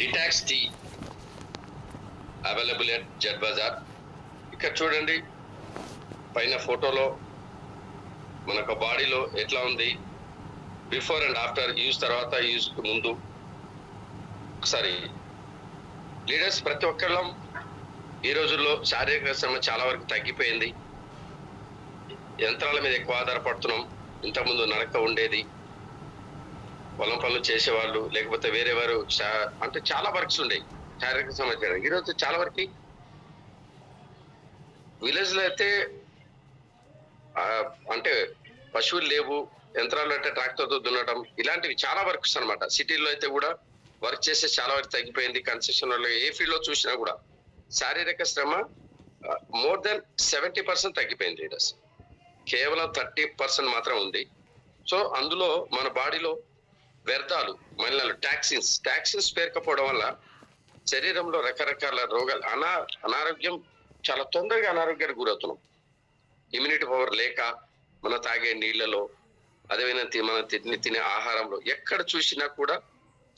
Detox tea available at Z bazaar ఇక్కడ చూడండి పైన ఫోటోలో మనకు బాడీలో ఎట్లా ఉంది? బిఫోర్ అండ్ ఆఫ్టర్ యూజ్ తర్వాత యూజ్ ముందు. ఒకసారి లీడర్స్ ప్రతి ఒక్కళ్ళం ఈ రోజుల్లో శారీరక శ్రమ చాలా వరకు తగ్గిపోయింది. యంత్రాల మీద ఎక్కువ ఆధారపడుతున్నాం. ఇంతకుముందు నడక ఉండేది. పొలం పనులు చేసేవాళ్ళు లేకపోతే వేరే వారు అంటే చాలా వర్క్స్ ఉండేవి శారీరక సమాచారం ఈరోజు చాలా వరకు విలేజ్లో అయితే అంటే పశువులు లేవు యంత్రాలు అంటే ట్రాక్టర్తో దున్నడం ఇలాంటివి చాలా వర్క్స్ అన్నమాట. సిటీలో అయితే కూడా వర్క్ చేసే చాలా వరకు తగ్గిపోయింది కన్సెషన్ ఏ ఫీల్డ్లో చూసినా కూడా. శారీరక శ్రమ మోర్ దెన్ సెవెంటీ పర్సెంట్ తగ్గిపోయింది లీడర్స్ కేవలం థర్టీ పర్సెంట్ మాత్రం ఉంది. సో అందులో మన బాడీలో వ్యర్థాలు మహిళలు టాక్సిన్స్. టాక్సిన్స్ పేరుకపోవడం వల్ల శరీరంలో రకరకాల రోగాలు అనా అనారోగ్యం చాలా తొందరగా అనారోగ్యానికి గురవుతున్నాం. ఇమ్యూనిటీ పవర్ లేక మనం తాగే నీళ్ళలో అదేవిధంగా తి- తిని తినే ఆహారంలో ఎక్కడ చూసినా కూడా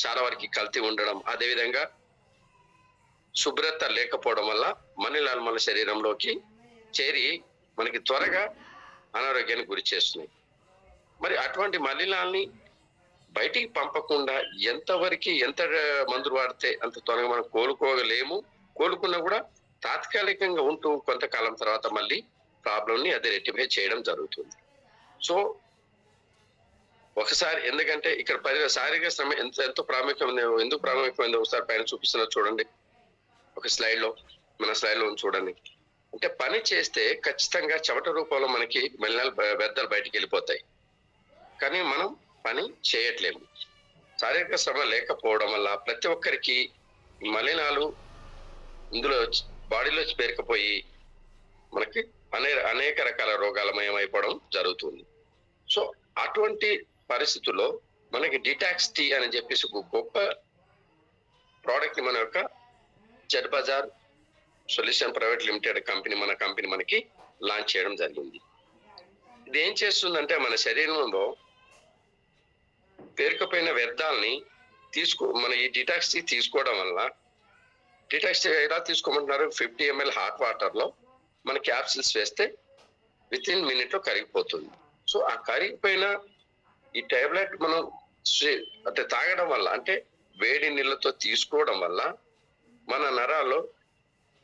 చాలా వరకు కల్తీ ఉండడం. అదేవిధంగా శుభ్రత లేకపోవడం వల్ల మనిలాలు మన శరీరంలోకి చేరి మనకి త్వరగా అనారోగ్యానికి గురి చేస్తున్నాయి. మరి అటువంటి మలినాల్ని బయటికి పంపకుండా ఎంతవరకు ఎంత మందులు వాడితే అంత త్వరగా మనం కోలుకోగలేము. కోలుకున్నా కూడా తాత్కాలికంగా ఉంటూ కొంతకాలం తర్వాత మళ్ళీ ప్రాబ్లంని అది రెక్టిఫై చేయడం జరుగుతుంది. సో ఒకసారి ఎందుకంటే ఇక్కడ పది శారీరక శ్రమ ఎంత ఎంతో ప్రాముఖ్యమైంది ఎందుకు ప్రాముఖ్యమైంది ఒకసారి పైన చూపిస్తున్నారు చూడండి. ఒక స్లైడ్లో మన స్లైడ్లో ఉంది చూడండి. అంటే పని చేస్తే ఖచ్చితంగా చెమట రూపంలో మనకి మలినాలు వ్యర్థాలు బయటికి వెళ్ళిపోతాయి. కానీ మనం పని చేయట్లేము శారీరక శ్రమ లేకపోవడం వల్ల ప్రతి ఒక్కరికి మలినాలు ఇందులో బాడీలో పేరుకుపోయి మనకి అనే అనేక రకాల రోగాలమయం అయిపోవడం జరుగుతుంది. సో అటువంటి పరిస్థితుల్లో మనకి డిటాక్స్ టీ అని చెప్పేసి ఒక గొప్ప ప్రోడక్ట్ మన యొక్క Z bazaar solution private limited company మన కంపెనీ మనకి లాంచ్ చేయడం జరిగింది. ఇది ఏం చేస్తుందంటే మన శరీరంలో పేరుకుపోయిన వ్యర్థాలని తీసుకో మన ఈ డిటాక్స్ టీ తీసుకోవడం వల్ల డిటాక్స్ టీ ఎలా తీసుకోమంటున్నారు? ఫిఫ్టీ ఎంఎల్ హాట్ వాటర్లో మన క్యాప్సిల్స్ వేస్తే విత్ ఇన్ మినిట్లో కరిగిపోతుంది. సో ఆ కరిగిపోయిన ఈ టాబ్లెట్ మనం అంటే తాగడం వల్ల అంటే వేడి నీళ్ళతో తీసుకోవడం వల్ల మన నరాల్లో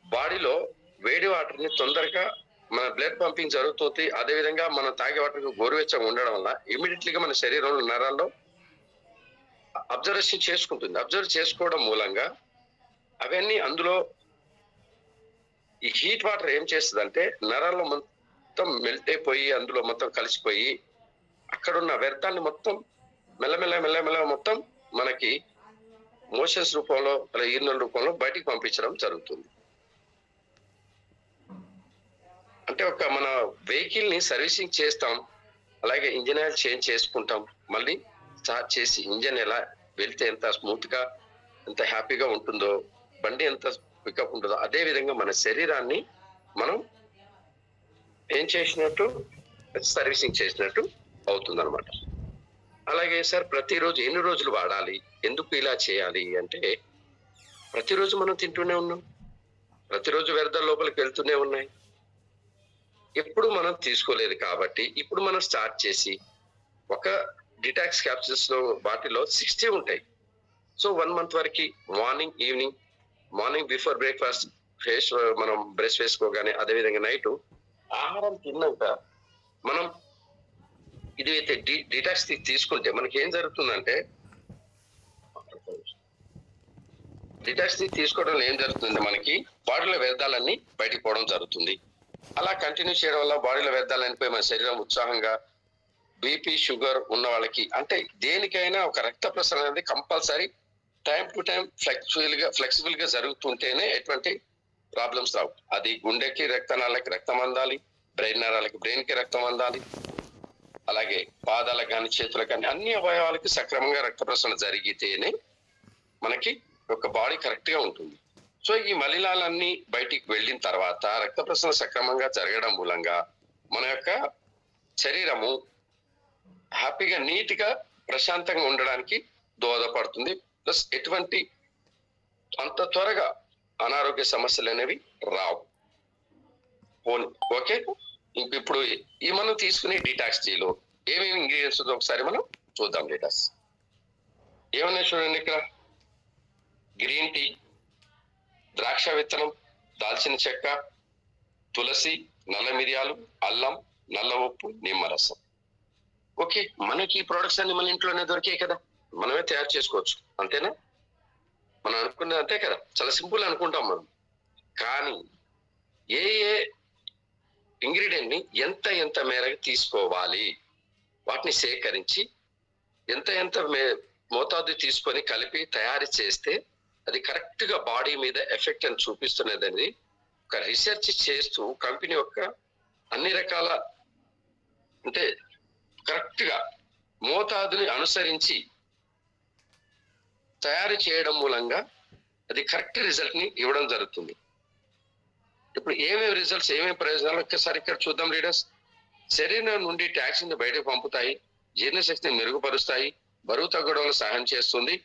బాడీలో వేడి వాటర్ని తొందరగా మన బ్లడ్ పంపింగ్ జరుగుతుంది. అదే విధంగా మనం తాగే వాటర్ గోరువెచ్చగా ఉండడం వల్ల ఇమీడియట్లీగా మన శరీరంలో నరాల్లో అబ్జర్వేషన్ చేసుకుంటుంది. అబ్జర్వ్ చేసుకోవడం మూలంగా అవన్నీ అందులో ఈ హీట్ వాటర్ ఏం చేస్తుందంటే నరాల్లో మొత్తం మెల్ట్ అయిపోయి అందులో మొత్తం కలిసిపోయి అక్కడున్న వ్యర్థాన్ని మొత్తం మెల్లమెల్ల మెల్లమెల్ల మొత్తం మనకి మోషన్స్ రూపంలో అలా ఈర్నల రూపంలో బయటికి పంపించడం జరుగుతుంది. అంటే ఒక మన వెహికల్ని సర్వీసింగ్ చేస్తాం అలాగే ఇంజిన్ ఆయిల్ చేంజ్ చేసుకుంటాం మళ్ళీ స్టార్ట్ చేసి ఇంజన్ ఎలా వెళ్తే ఎంత స్మూత్గా ఎంత హ్యాపీగా ఉంటుందో బండి ఎంత పికప్ ఉంటుందో అదే విధంగా మన శరీరాన్ని మనం ఏం చేసినట్టు సర్వీసింగ్ చేసినట్టు అవుతుంది అనమాట అలాగే సార్ ప్రతిరోజు ఎన్ని రోజులు వాడాలి? ఎందుకు ఇలా చేయాలి అంటే ప్రతిరోజు మనం తింటూనే ఉన్నాం. ప్రతిరోజు వ్యర్థాల లోపలికి వెళ్తూనే ఉన్నాయి. ఎప్పుడు మనం తీసుకోలేదు కాబట్టి ఇప్పుడు మనం స్టార్ట్ చేసి ఒక డిటాక్స్ క్యాప్సిల్స్లో వాటిలో సిక్స్టీ ఉంటాయి. సో వన్ మంత్ వరకు morning evening morning before breakfast face మనం బ్రష్ వేసుకోగానే అదే విధంగా నైట్ ఆహారం తిన్నాక మనం ఇది అయితే డిటాక్స్ తీసుకుంటే మనకి ఏం జరుగుతుందంటే డిటాక్స్ తీసుకోవడం ఏం జరుగుతుంది మనకి బాడీలో వ్యర్థాలన్నీ బయటకు పోవడం జరుగుతుంది. అలా కంటిన్యూ చేయడం వల్ల బాడీలో వ్యర్థాలు అనిపోయి మన శరీరం ఉత్సాహంగా బీపీ షుగర్ ఉన్న వాళ్ళకి. అంటే దేనికైనా ఒక రక్త ప్రసరణ అనేది కంపల్సరీ టైం టు టైం ఫ్లెక్సిబుల్గా ఫ్లెక్సిబుల్గా జరుగుతుంటేనే ఎటువంటి ప్రాబ్లమ్స్ రావు. అది గుండెకి రక్తనాళాలకి రక్తం అందాలి బ్రెయిన్ నరాలకి బ్రెయిన్కి రక్తం అందాలి. అలాగే పాదాలకు కానీ చేతులకు కానీ అన్ని అవయవాలకి సక్రమంగా రక్త ప్రసరణ జరిగితేనే మనకి ఒక బాడీ కరెక్ట్గా ఉంటుంది. సో ఈ మలినాలన్నీ బయటికి వెళ్ళిన తర్వాత రక్త ప్రసరణ సక్రమంగా జరగడం మూలంగా మన యొక్క శరీరము హ్యాపీగా నీట్గా ప్రశాంతంగా ఉండడానికి దోహదపడుతుంది. ప్లస్ ఎటువంటి అంత త్వరగా అనారోగ్య సమస్యలు అనేవి రావు. పోనీ ఓకే? ఇప్పుడు ఈ మనం తీసుకునే డిటాక్స్ టీలో ఏమేమి ఇంగ్రీడియంట్స్ ఉందో ఒకసారి మనం చూద్దాం డీటాక్స్ ఏమన్నా చూడండి ఇక్కడ? గ్రీన్ టీ ద్రాక్ష విత్తనం దాల్చిన చెక్క తులసి నల్ల మిరియాలు అల్లం నల్ల ఉప్పు నిమ్మరసం ఓకే మనకి ఈ ప్రొడక్ట్స్ అన్ని మన ఇంట్లోనే దొరికాయి కదా. మనమే తయారు చేసుకోవచ్చు అంతేనా? మనం అనుకున్నది అంతే కదా. చాలా సింపుల్ అనుకుంటాం మనం. కానీ ఏ ఏ ఇంగ్రీడియంట్ని ఎంత ఎంత మేరకు తీసుకోవాలి వాటిని సేకరించి ఎంత ఎంత మే మోతాదు తీసుకొని కలిపి తయారు చేస్తే అది కరెక్ట్గా బాడీ మీద ఎఫెక్ట్ అని చూపిస్తున్నది అనేది ఒక రీసెర్చ్ చేస్తూ కంపెనీ యొక్క అన్ని రకాల అంటే కరెక్ట్గా మోతాదుని అనుసరించి తయారు చేయడం మూలంగా అది కరెక్ట్ రిజల్ట్ని ఇవ్వడం జరుగుతుంది. ఇప్పుడు ఏమేమి రిజల్ట్స్ ఏమేమి ప్రయోజనాలు? ఒక్కసారి ఇక్కడ చూద్దాం రీడర్స్. శరీరం నుండి టాక్సిన్ బయటకు పంపుతాయి జీర్ణశక్తిని మెరుగుపరుస్తాయి బరువు తగ్గడంలో సహాయం చేస్తుంది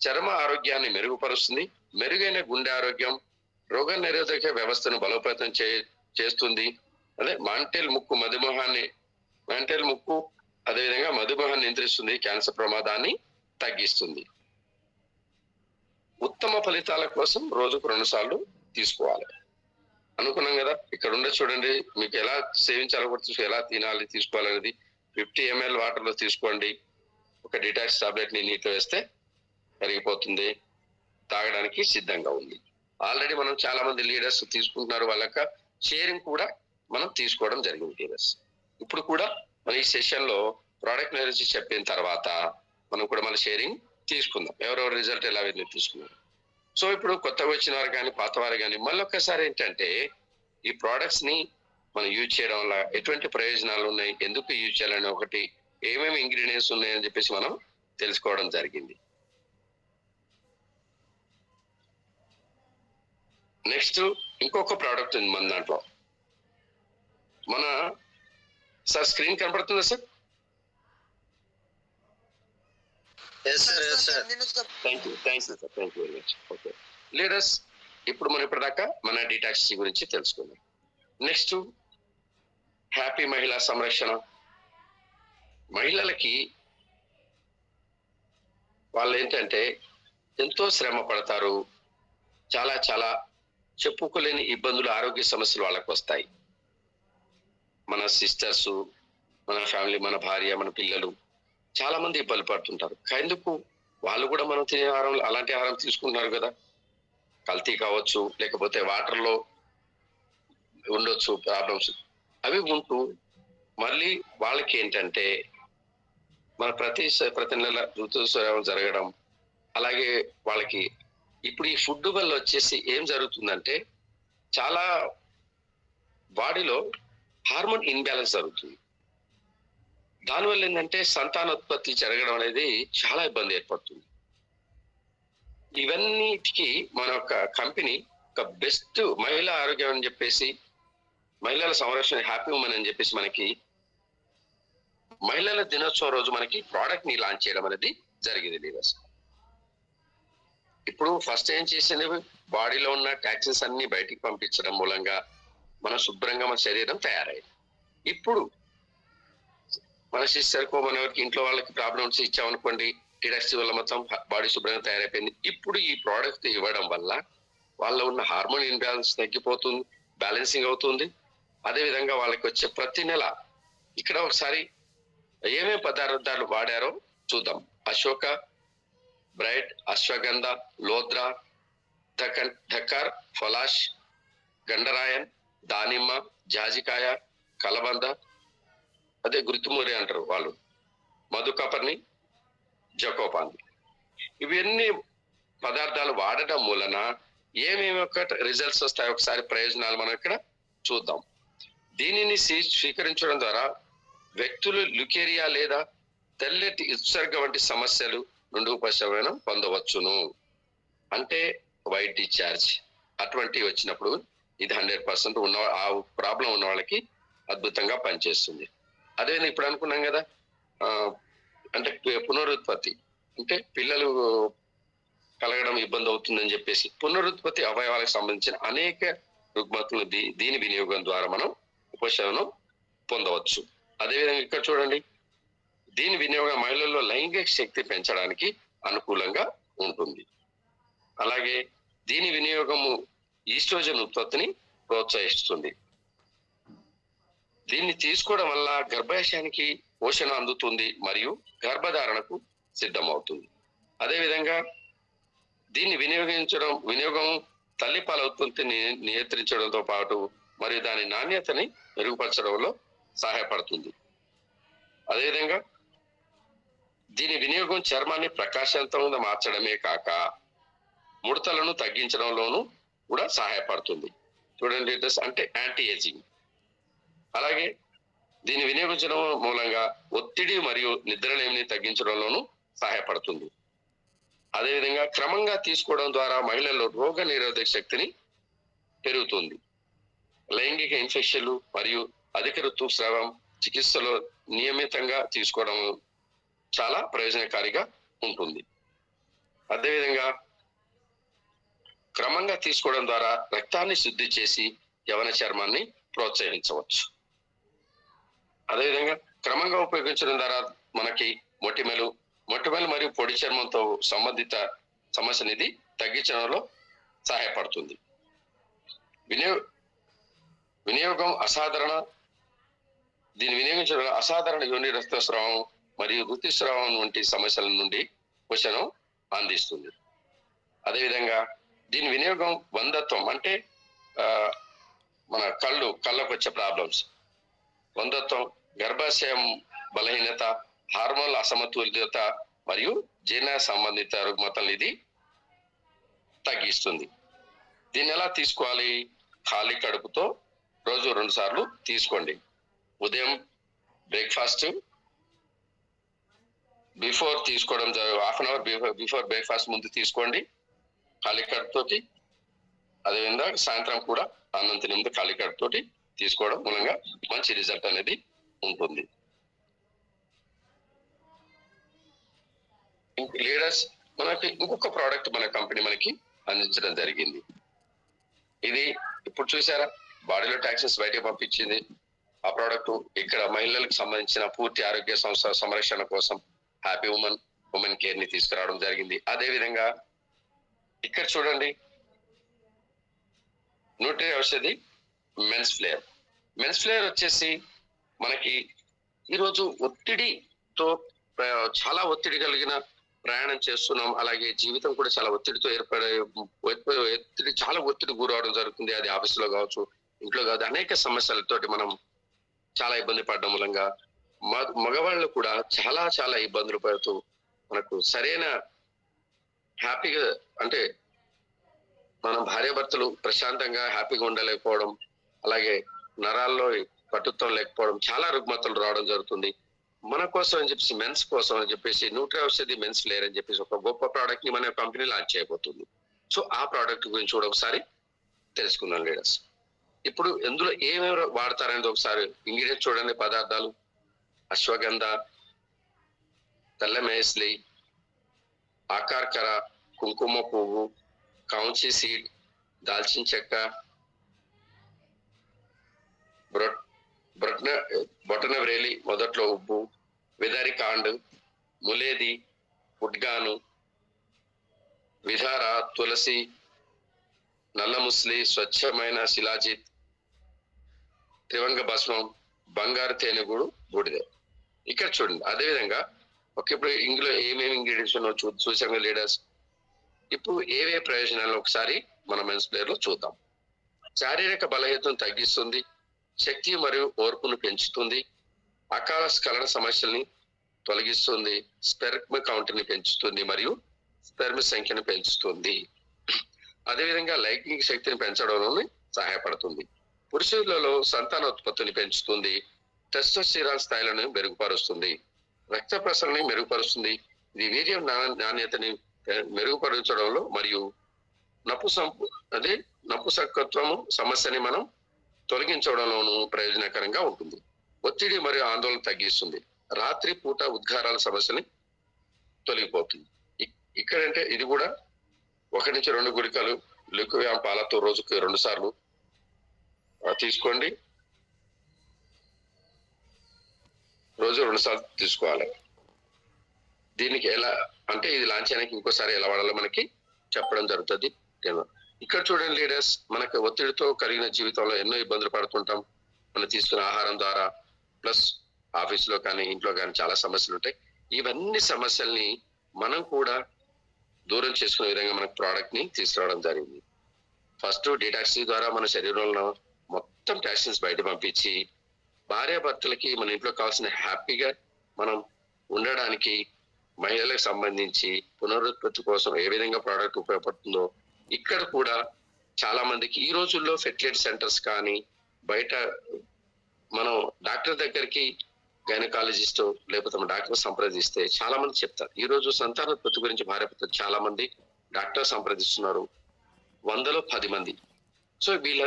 చర్మ ఆరోగ్యాన్ని మెరుగుపరుస్తుంది మెరుగైన గుండె ఆరోగ్యం రోగ నిరోధక వ్యవస్థను బలోపేతం చే చేస్తుంది. అదే మాంటెల్ ముక్కు మధుమేహాన్ని మాంటెల్ ముక్కు అదేవిధంగా మధుమేహాన్ని నియంత్రిస్తుంది క్యాన్సర్ ప్రమాదాన్ని తగ్గిస్తుంది. ఉత్తమ ఫలితాల కోసం రోజుకు రెండు సార్లు తీసుకోవాలి. అనుకున్నాం కదా ఇక్కడ ఉండే చూడండి మీకు ఎలా సేవించాలో కూడా చూసి ఎలా తినాలి తీసుకోవాలనేది ఫిఫ్టీ ఎంఎల్ వాటర్లో తీసుకోండి. ఒక డిటాక్స్ టాబ్లెట్ని నీటిలో వేస్తే కరిగిపోతుంది. తాగడానికి సిద్ధంగా ఉంది. ఆల్రెడీ మనం చాలా మంది లీడర్స్ తీసుకుంటున్నారు వాళ్ళక షేరింగ్ కూడా మనం తీసుకోవడం జరిగింది లీడర్స్. ఇప్పుడు కూడా మన ఈ సెషన్లో ప్రోడక్ట్ గురించి చెప్పిన తర్వాత మనం కూడా మన షేరింగ్ తీసుకుందాం. ఎవరెవరు రిజల్ట్ ఎలా వెళ్ళి తీసుకున్నారు సో ఇప్పుడు కొత్తగా వచ్చిన వారు కానీ పాత వారు కానీ మళ్ళీ ఒక్కసారి ఏంటంటే ఈ ప్రోడక్ట్స్ని మనం యూజ్ చేయడం వల్ల ఎటువంటి ప్రయోజనాలు ఉన్నాయి ఎందుకు యూజ్ చేయాలని ఒకటి ఏమేమి ఇంగ్రీడియంట్స్ ఉన్నాయని చెప్పేసి మనం తెలుసుకోవడం జరిగింది. నెక్స్ట్ ఇంకొక ప్రోడక్ట్ ఉంది మన దాంట్లో. మన సార్ స్క్రీన్ కనపడుతుందా sir thank you thank you sir thank you very much okay leaders ఇప్పుడు మనం ఇప్పటిదాకా మన డిటాక్స్ గురించి తెలుసుకుందాం నెక్స్ట్ హ్యాపీ మహిళా సంరక్షణ. మహిళలకి వాళ్ళు ఏంటంటే ఎంతో శ్రమ పడతారు. చాలా చాలా చెప్పుకోలేని ఇబ్బందులు ఆరోగ్య సమస్యలు వాళ్ళకి వస్తాయి మన సిస్టర్స్ మన ఫ్యామిలీ మన భార్య మన పిల్లలు చాలా మంది ఇబ్బంది పడుతుంటారు ఎందుకు? వాళ్ళు కూడా మనం తినే ఆహారం అలాంటి ఆహారం తీసుకుంటున్నారు కదా. కల్తీ కావచ్చు లేకపోతే వాటర్లో ఉండొచ్చు ప్రాబ్లమ్స్. అవి ఉంటూ మళ్ళీ వాళ్ళకి ఏంటంటే మన ప్రతి స- ప్రతి నెల ఋతుస్రావం జరగడం అలాగే వాళ్ళకి ఇప్పుడు ఈ ఫుడ్ వల్ల వచ్చేసి ఏం జరుగుతుందంటే చాలా బాడీలో హార్మోన్ ఇన్బ్యాలెన్స్ జరుగుతుంది. దానివల్ల ఏంటంటే సంతానోత్పత్తి జరగడం అనేది చాలా ఇబ్బంది ఏర్పడుతుంది. ఇవన్నిటికి మన యొక్క కంపెనీ ఒక బెస్ట్ మహిళా ఆరోగ్యం అని చెప్పేసి మహిళల సంరక్షణ హ్యాపీ ఉమెన్ అని చెప్పేసి మనకి మహిళల దినోత్సవం రోజు మనకి ప్రోడక్ట్ని లాంచ్ చేయడం అనేది జరిగింది లీడర్స్ ఇప్పుడు ఫస్ట్ ఏం చేసింది? బాడీలో ఉన్న టాక్సెస్ అన్ని బయటికి పంపించడం మూలంగా మన శుభ్రంగా మన శరీరం తయారైంది. ఇప్పుడు మన సిస్టర్ కో మన ఎవరికి ఇంట్లో వాళ్ళకి ప్రాబ్లమ్స్ ఇచ్చామనుకోండి టీడక్స్ వల్ల మొత్తం బాడీ శుభ్రంగా తయారైపోయింది. ఇప్పుడు ఈ ప్రోడక్ట్ ఇవ్వడం వల్ల వాళ్ళ ఉన్న హార్మోన్ ఇన్బ్యాలెన్స్ తగ్గిపోతుంది బ్యాలెన్సింగ్ అవుతుంది. అదేవిధంగా వాళ్ళకి వచ్చే ప్రతి నెల ఇక్కడ ఒకసారి ఏమేమి పదార్థాలు వాడారో చూద్దాం. అశోక బ్రైట్ అశ్వగంధ లోద్రా దక్కన్ ధక్కర్ ఫలాష్ గండరాయన్ దానిమ్మ జాజికాయ కలబంద అదే గుర్తుమూరి అంటారు వాళ్ళు. మధుకపర్ని జకోపాన్ని. ఇవన్నీ పదార్థాలు వాడటం మూలన ఏమేమి ఒక రిజల్ట్స్ వస్తాయి? ఒకసారి ప్రయోజనాలు మనం ఇక్కడ చూద్దాం. దీనిని స్వీకరించడం ద్వారా వ్యక్తులు లుకేరియా లేదా తెల్లటి ఉత్సర్గ వంటి సమస్యలు నుండి ఉపశమనం పొందవచ్చును. అంటే వైట్ డిశ్చార్జ్ అటువంటి వచ్చినప్పుడు ఇది హండ్రెడ్ పర్సెంట్ ఉన్న ఆ ప్రాబ్లం ఉన్న వాళ్ళకి అద్భుతంగా పనిచేస్తుంది. అదే ఇప్పుడు అనుకున్నాం కదా అంటే పునరుత్పత్తి అంటే పిల్లలు కలగడం ఇబ్బంది అవుతుందని చెప్పేసి పునరుత్పత్తి అవయవాలకు సంబంధించిన అనేక రుగ్మతులు దీ- దీని వినియోగం ద్వారా మనం ఉపశమనం పొందవచ్చు. అదేవిధంగా ఇక్కడ చూడండి దీని వినియోగం మహిళల్లో లైంగిక శక్తి పెంచడానికి అనుకూలంగా ఉంటుంది. అలాగే దీని వినియోగము ఈస్ట్రోజన్ ఉత్పత్తిని ప్రోత్సహిస్తుంది. దీన్ని తీసుకోవడం వల్ల గర్భాశయానికి పోషణ అందుతుంది మరియు గర్భధారణకు సిద్ధమవుతుంది. అదేవిధంగా దీన్ని వినియోగించడం వినియోగం తల్లిపాల ఉత్పత్తిని నియంత్రించడంతో పాటు మరియు దాని నాణ్యతని మెరుగుపరచడంలో సహాయపడుతుంది. అదేవిధంగా దీని వినియోగం చర్మాన్ని ప్రకాశవంతంగా మార్చడమే కాక ముడతలను తగ్గించడంలోనూ కూడా సహాయపడుతుంది. చూడండి అంటే యాంటీ ఏజింగ్ అలాగే దీన్ని వినియోగించడం మూలంగా ఒత్తిడి మరియు నిద్రలేమిని తగ్గించడంలోనూ సహాయపడుతుంది. అదేవిధంగా క్రమంగా తీసుకోవడం ద్వారా మహిళల్లో రోగ నిరోధక శక్తిని పెరుగుతుంది. లైంగిక ఇన్ఫెక్షన్లు మరియు అధిక ఋతుస్రావం చికిత్సలో నియమితంగా తీసుకోవడం చాలా ప్రయోజనకారిగా ఉంటుంది. అదేవిధంగా క్రమంగా తీసుకోవడం ద్వారా రక్తాన్ని శుద్ధి చేసి యవన చర్మాన్ని ప్రోత్సహించవచ్చు. అదేవిధంగా క్రమంగా ఉపయోగించడం ద్వారా మనకి మొటిమలు మొటిమలు మరియు పొడి చర్మంతో సంబంధిత సమస్య ఇది తగ్గించడంలో సహాయపడుతుంది. వినియో వినియోగం అసాధారణ దీన్ని వినియోగించడం అసాధారణ యోని రక్తస్రావం మరియు ఋతుస్రావం వంటి సమస్యల నుండి పోషణం అందిస్తుంది. అదేవిధంగా దీని వినియోగం వందత్వం అంటే మన కళ్ళు కళ్ళకు వచ్చే ప్రాబ్లమ్స్ వందత్వం గర్భాశయం బలహీనత హార్మోన్ల అసమతుల్యత మరియు జీర్ణ సంబంధిత రుగ్మతలు ఇది తగ్గిస్తుంది. దీన్ని ఎలా తీసుకోవాలి? ఖాళీ కడుపుతో రోజు రెండు సార్లు తీసుకోండి. ఉదయం బ్రేక్ఫాస్ట్ బిఫోర్ తీసుకోవడం half an hour before before breakfast ముందు తీసుకోండి. ఖాళీ కడుపుతోటి అదేవిధంగా సాయంత్రం కూడా అన్నం తినే ముందు ఖాళీ తోటి తీసుకోవడం మూలంగా మంచి రిజల్ట్ అనేది ఉంటుంది. లీడర్స్ మనకి ఇంకొక ప్రోడక్ట్ మన కంపెనీ మనకి అందించడం జరిగింది. ఇది ఇప్పుడు చూసారా? బాడీలో ట్యాక్సెస్ బయటకు పంపించింది. ఆ ప్రోడక్ట్ ఇక్కడ మహిళలకు సంబంధించిన పూర్తి ఆరోగ్య సంస్థ సంరక్షణ కోసం హ్యాపీ ఉమెన్ ఉమెన్ కేర్ని తీసుకురావడం జరిగింది. అదే విధంగా ఇక్కడ చూడండి. Nutri Aushadhi men's flair men's flair వచ్చేసి మనకి ఈరోజు ఒత్తిడితో చాలా ఒత్తిడి కలిగిన ప్రయాణం చేస్తున్నాం. అలాగే జీవితం కూడా చాలా ఒత్తిడితో ఏర్పడే ఒత్తిడి చాలా ఒత్తిడి గురవడం జరుగుతుంది. అది ఆఫీసులో కావచ్చు ఇంట్లో కాదు అనేక సమస్యలతోటి మనం చాలా ఇబ్బంది పడడం మూలంగా మ- మగవాళ్ళు కూడా చాలా చాలా ఇబ్బందులు పడుతూ మనకు సరైన హ్యాపీగా అంటే మనం భార్యాభర్తలు ప్రశాంతంగా హ్యాపీగా ఉండలేకపోవడం అలాగే నరాల్లో పటుత్వం లేకపోవడం చాలా రుగ్మతలు రావడం జరుగుతుంది. మన కోసం అని చెప్పేసి మెన్స్ కోసం అని చెప్పేసి న్యూట్రీ ఔషధి మెన్స్ లేరని అని చెప్పేసి ఒక గొప్ప ప్రోడక్ట్ని మన కంపెనీ లాంచ్ చేయబోతుంది. సో ఆ ప్రోడక్ట్ గురించి కూడా ఒకసారి తెలుసుకుందాం లీడర్స్ ఇప్పుడు ఎందులో ఏమేమి వాడతారనేది ఒకసారి ఇంగ్రీడియంట్ చూడండి పదార్థాలు. అశ్వగంధ తెల్ల మేస్లి ఆకార్కర కుంకుమ పువ్వు కౌన్సీ సీడ్ దాల్చిన చెక్క బ్రొట్న బొటన వ్రేలి మొదట్లో ఉబ్బు విదరి కాండు ములేది ఉడ్గాను విధార తులసి నల్ల ముస్లి స్వచ్ఛమైన శిలాజిత్ త్రివంగ భస్మం బంగారు తేనెగూడు బూడిద. ఇక్కడ చూడండి అదే ఓకే ఇప్పుడు ఇందులో ఏమేమి ఇంగ్రీడియంట్స్ ఉన్నాయో చూ చూసాం లీడర్స్ ఇప్పుడు ఏవే ప్రయోజనాలు? ఒకసారి మన మెన్స్ ప్లేయర్లో చూద్దాం. శారీరక బలహీనతను తగ్గిస్తుంది శక్తి మరియు ఓర్పును పెంచుతుంది అకాల స్ఖలన సమస్యల్ని తొలగిస్తుంది స్పెర్మ్ కౌంట్ని పెంచుతుంది మరియు స్పెర్మ్ సంఖ్యను పెంచుతుంది. అదేవిధంగా లైంగిక శక్తిని పెంచడంలో సహాయపడుతుంది. పురుషులలో సంతానోత్పత్తిని పెంచుతుంది టెస్టోస్టిరాన్ స్థాయిలను మెరుగుపరుస్తుంది. రక్త ప్రసరణని మెరుగుపరుస్తుంది. ఇది వీర్యం నాణ్యతని మెరుగుపరచడంలో మరియు నపుసంపు అదే నపుసకత్వము సమస్యని మనం తొలగించడంలోనూ ప్రయోజనకరంగా ఉంటుంది. ఒత్తిడి మరియు ఆందోళన తగ్గిస్తుంది. రాత్రి పూట ఉద్గారాల సమస్యని తొలగిపోతుంది. ఇక్కడంటే ఇది కూడా ఒకటి నుంచి రెండు గుళికలు లిక్వియామ్ పాలతో రోజుకు రెండు సార్లు తీసుకోండి. రోజు రెండు సార్లు తీసుకోవాలి. దీనికి ఎలా అంటే ఇది లాంచ్ చేయడానికి ఇంకోసారి ఎలా వాడాలో మనకి చెప్పడం జరుగుతుంది. ఇక్కడ చూడండి లీడర్స్ మనకు ఒత్తిడితో కలిగిన జీవితంలో ఎన్నో ఇబ్బందులు పడుతుంటాం. మనం తీసుకున్న ఆహారం ద్వారా ప్లస్ ఆఫీస్లో కానీ ఇంట్లో కానీ చాలా సమస్యలు ఉంటాయి. ఇవన్నీ సమస్యల్ని మనం కూడా దూరం చేసుకునే విధంగా మనకు ప్రోడక్ట్ని తీసుకురావడం జరిగింది. ఫస్ట్ డిటాక్సీ ద్వారా మన శరీరంలో మొత్తం టాక్సిన్స్ బయట పంపించి భార్యాభర్తలకి మన ఇంట్లో కావాల్సిన హ్యాపీగా మనం ఉండడానికి మహిళలకు సంబంధించి పునరుత్పత్తి కోసం ఏ విధంగా ప్రోడక్ట్ ఉపయోగపడుతుందో ఇక్కడ కూడా చాలా మందికి ఈ రోజుల్లో ఫెర్టిలిటీ సెంటర్స్ కానీ బయట మనం డాక్టర్ దగ్గరికి గైనకాలజిస్ట్ లేకపోతే మన డాక్టర్ సంప్రదిస్తే చాలా మంది చెప్తారు. ఈ రోజు సంతానోత్పత్తి గురించి భార్యాభర్తలు చాలా మంది డాక్టర్ సంప్రదిస్తున్నారు. వందలో పది మంది. సో వీళ్ళ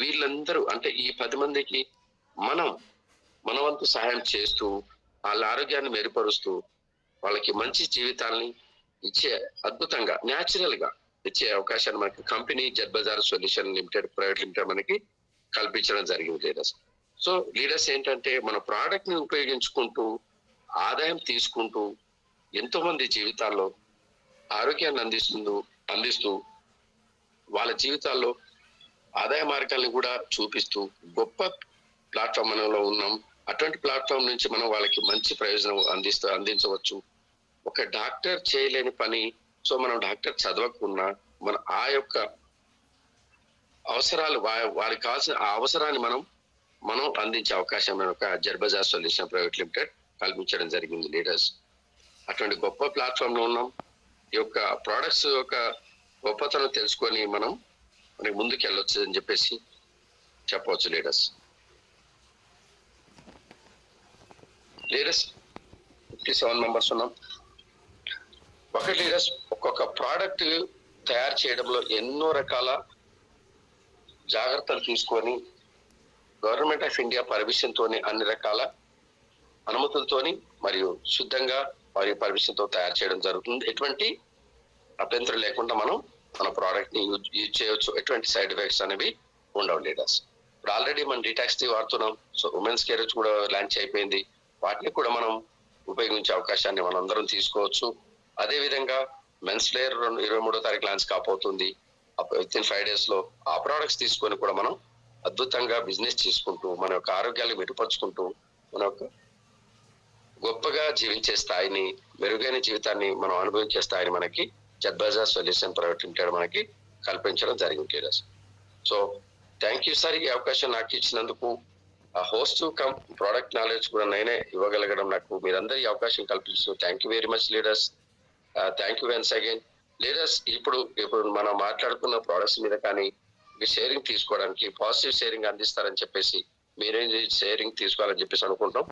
వీళ్ళందరూ అంటే ఈ పది మందికి మనం మన వంతు సహాయం చేస్తూ వాళ్ళ ఆరోగ్యాన్ని మెరుగుపరుస్తూ వాళ్ళకి మంచి జీవితాల్ని ఇచ్చే అద్భుతంగా న్యాచురల్గా ఇచ్చే అవకాశాన్ని మనకి company Z bazaar solution limited private limited మనకి కల్పించడం జరిగింది లీడర్స్. సో లీడర్స్ ఏంటంటే మన ప్రోడక్ట్ని ఉపయోగించుకుంటూ ఆదాయం తీసుకుంటూ ఎంతో మంది జీవితాల్లో ఆరోగ్యాన్ని అందిస్తుందో అందిస్తూ వాళ్ళ జీవితాల్లో ఆదాయ మార్గాల్ని కూడా చూపిస్తూ గొప్ప ప్లాట్ఫామ్ మనలో ఉన్నాం. అటువంటి ప్లాట్ఫామ్ నుంచి మనం వాళ్ళకి మంచి ప్రయోజనం అందిస్తూ అందించవచ్చు. ఒక డాక్టర్ చేయలేని పని సో మనం డాక్టర్ చదవకున్నా మన ఆ యొక్క అవసరాలు వారికి కావాల్సిన ఆ అవసరాన్ని మనం మనం అందించే అవకాశం మన ఒక జర్బజా సొల్యూషన్ ప్రైవేట్ లిమిటెడ్ కల్పించడం జరిగింది లీడర్స్. అటువంటి గొప్ప ప్లాట్ఫామ్లో ఉన్నాం. ఈ యొక్క ప్రోడక్ట్స్ యొక్క గొప్పతనం తెలుసుకొని మనం మనకి ముందుకు వెళ్ళొచ్చు అని చెప్పేసి చెప్పవచ్చు leaders. Leaders fifty seven members ఉన్నాం. ఒక లీడర్స్ ఒక్కొక్క ప్రోడక్ట్ తయారు చేయడంలో ఎన్నో రకాల జాగ్రత్తలు తీసుకొని గవర్నమెంట్ ఆఫ్ ఇండియా పర్మిషన్తోని అన్ని రకాల అనుమతులతోని మరియు శుద్ధంగా మరియు పర్మిషన్తో తయారు చేయడం జరుగుతుంది. ఎటువంటి అభ్యంతరం లేకుండా మనం మన ప్రోడక్ట్ని యూజ్ యూజ్ చేయవచ్చు ఎటువంటి సైడ్ ఎఫెక్ట్స్ అనేవి ఉండవు లీడర్స్. ఇప్పుడు ఆల్రెడీ మనం డీటాక్స్ ది వాడుతున్నాం. సో ఉమెన్స్ కేర్ కూడా లాంచ్ అయిపోయింది. వాటిని కూడా మనం ఉపయోగించే అవకాశాన్ని మనం అందరం తీసుకోవచ్చు. అదేవిధంగా మెన్స్ లేయర్ రెండు ఇరవై మూడో తారీఖు లాంచ్ కాబోతుంది. విత్ ఇన్ ఫైవ్ డేస్లో ఆ ప్రోడక్ట్స్ తీసుకొని కూడా మనం అద్భుతంగా బిజినెస్ చేసుకుంటూ మన యొక్క ఆరోగ్యాన్ని మెరుగుపరుచుకుంటూ మన యొక్క గొప్పగా జీవించే స్థాయిని మెరుగైన జీవితాన్ని మనం అనుభవించే స్థాయిని మనకి జద్బజా సొల్యూషన్ ప్రైవేట్ లిమిటెడ్ మనకి కల్పించడం జరిగింది సో థ్యాంక్ యూ సార్ ఈ అవకాశం నాకు ఇచ్చినందుకు. ఆ హోస్ట్ కమ్ ప్రోడక్ట్ నాలెడ్జ్ కూడా నేనే ఇవ్వగలగడం నాకు మీరందరి అవకాశం కల్పించు. Thank you very much leaders thank you once again leaders ఇప్పుడు ఇప్పుడు మనం మాట్లాడుకున్న ప్రోడక్ట్స్ మీద కానీ మీ షేరింగ్ తీసుకోవడానికి పాజిటివ్ షేరింగ్ అందిస్తారని చెప్పేసి మీరే షేరింగ్ తీసుకోవాలని చెప్పేసి అనుకుంటాం